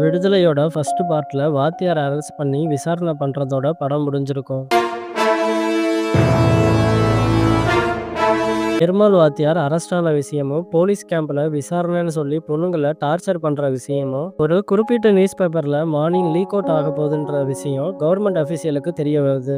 விடுதலையோட first பார்ட்டில் வாத்தியார் arrest பண்ணி விசாரணை பண்ணுறதோட படம் முடிஞ்சிருக்கும். பெருமாள் வாத்தியார் அரெஸ்ட் ஆன விஷயமும், போலீஸ் கேம்ப்ல விசாரணைன்னு சொல்லி பொண்ணுங்களை டார்ச்சர் பண்ற விஷயமும், ஒரு குறிப்பிட்ட நியூஸ் பேப்பர்ல மார்னிங் லீக் அவுட் ஆக போகுதுன்ற விஷயம் கவர்மெண்ட் அபிஷியலுக்கு தெரிய வருது.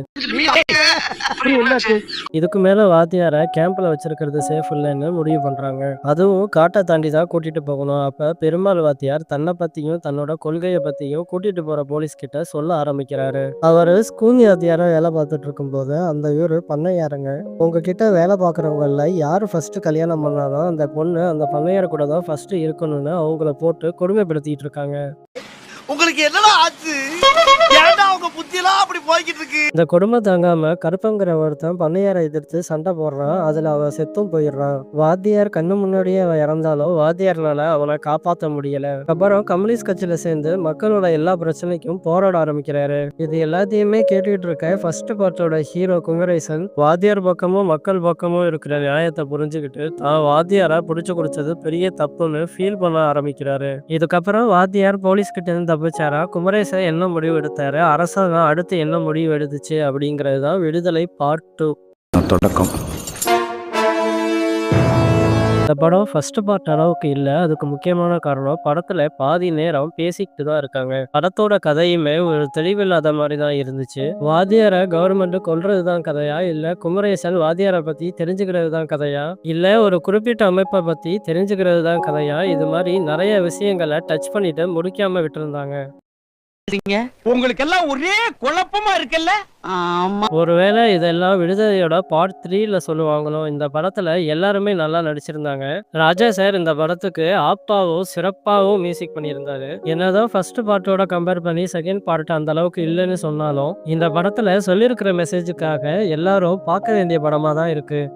இதுக்கு மேல வாத்தியார கேம்ப்ல வச்சிருக்கிறது சேஃப் இல்லைன்னு முடிவு பண்றாங்க. அதுவும் காட்டை தாண்டி தான் கூட்டிட்டு போகணும். அப்ப பெருமாள் வாத்தியார் தன்னை பத்தியும் தன்னோட கொள்கையை பத்தியும் கூட்டிட்டு போற போலீஸ் கிட்ட சொல்ல ஆரம்பிக்கிறாரு. அவரு ஸ்கூல் வாத்தியார வேலை பார்த்துட்டு இருக்கும்போது அந்த ஊரு பண்ணையாருங்க. உங்ககிட்ட வேலை பார்க்குறவங்கள்ல யார் ஃபஸ்ட்டு கல்யாணம் பண்ணாலும் அந்த பொண்ணு அந்த பண்ணையார் கூட தான் ஃபஸ்ட்டு இருக்கணும்னு அவங்கள போட்டு கொடுமைப்படுத்திட்டு இருக்காங்க. உங்களுக்கு என்னடா ஆச்சு போய்கிட்டு இருக்கு இந்த கொடுமை தாங்காம கருப்பங்கிற ஒருத்தன் பண்ணையாரை எதிர்த்து சண்டை போடுறான். அதுல அவன் செத்தும் போயிடுறான். வாத்தியார் கண்ணு முன்னாடியே அவன் இறந்தாலும் வாத்தியார்னால அவனை காப்பாத்த முடியல. அப்புறம் கம்யூனிஸ்ட் கட்சியில சேர்ந்து மக்களோட எல்லா பிரச்சனைக்கும் போராட ஆரம்பிக்கிறாரு. இது எல்லாத்தையுமே கேட்டுட்டு இருக்க ஃபர்ஸ்ட் பார்ட்டோட ஹீரோ குமரேசன் வாத்தியார் பக்கமும் மக்கள் பக்கமும் இருக்கிற நியாயத்தை புரிஞ்சுக்கிட்டு தான் வாத்தியாரா புடிச்சு குடிச்சது பெரிய தப்புன்னு ஃபீல் பண்ண ஆரம்பிக்கிறாரு. இதுக்கப்புறம் வாத்தியார் போலீஸ் கிட்ட இருந்து தப்பிச்சாரா குமரேசன் என்ன முடிவு எடுத்தாரு அரசாங்கம் அடுத்து என்ன முடிவு எடுத்துச்சு அப்படிங்கிறது தான் விடுதலை பார்ட் டூ தொடக்கம். இந்த படம் ஃபர்ஸ்ட் பார்ட் அளவுக்கு இல்ல. அதுக்கு முக்கியமான காரணம் படத்துல பாதி நேரம் பேசிக்கிட்டு தான் இருக்காங்க. படத்தோட கதையுமே ஒரு தெளிவில்லாத மாதிரி தான் இருந்துச்சு. வாத்தியார கவர்மெண்ட் கொல்றது தான் கதையா? இல்ல குமரேசன் வாத்தியாரை பத்தி தெரிஞ்சுக்கிறது தான் கதையா? இல்ல ஒரு குறிப்பிட்ட அமைப்பை பத்தி தெரிஞ்சுக்கிறது தான் கதையா? இது மாதிரி நிறைய விஷயங்களை டச் பண்ணிட்டு முடிக்காம விட்டுருந்தாங்க. உங்களுக்கு எல்லாம் ஒரே குழப்பமா இருக்குல்ல? ஆமா. ஒருவேளை இதெல்லாம் விடுதலையோட பார்ட் த்ரீல சொல்லுவாங்களோ இந்த படத்துல எல்லாருமே நல்லா நடிச்சிருந்தாங்க. ராஜா சார் இந்த படத்துக்கு ஆப்டாவும் சிறப்பாகவும் மியூசிக் பண்ணியிருந்தாரு. என்னதான் ஃபர்ஸ்ட் பார்ட்டோட கம்பேர் பண்ணி செகண்ட் பார்ட் அந்த அளவுக்கு இல்லைன்னு சொன்னாலும் இந்த படத்துல சொல்லியிருக்கிற மெசேஜுக்காக எல்லாரும் பார்க்க வேண்டிய படமா தான் இருக்கு.